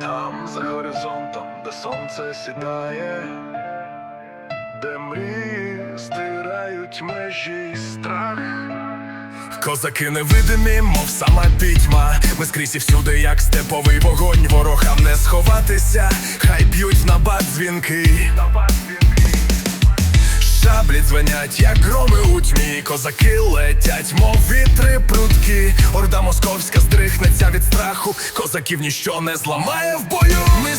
Там за горизонтом, де сонце сідає, де мрії стирають межі й страх. Козаки невидимі, мов сама пітьма. Ми скрізь і всюди, як степовий вогонь, ворогам не сховатися, хай б'ють на бат дзвінки. Шаблі дзвенять, як громи у тьмі, козаки летять, мов вітри прудкі. Орда від страху, козаків ніщо не зламає в бою. Ми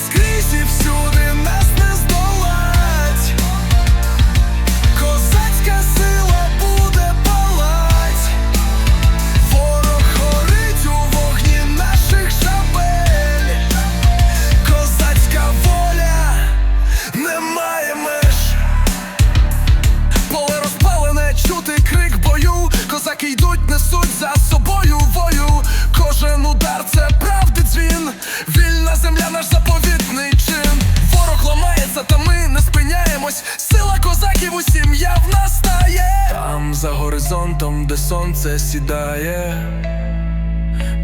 горизонтом, де сонце сідає,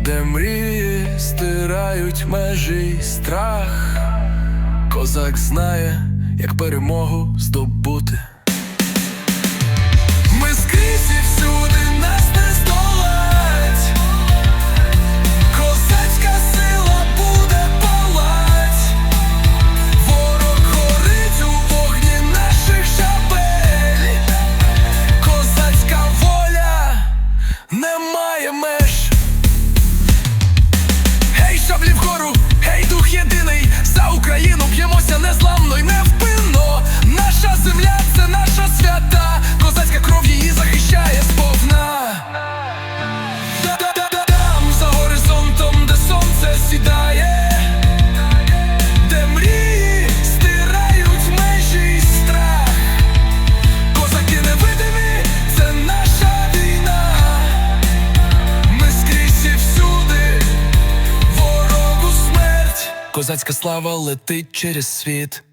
де мрії стирають межі страх. Козак знає, як перемогу здобути. Козацька слава летить через світ.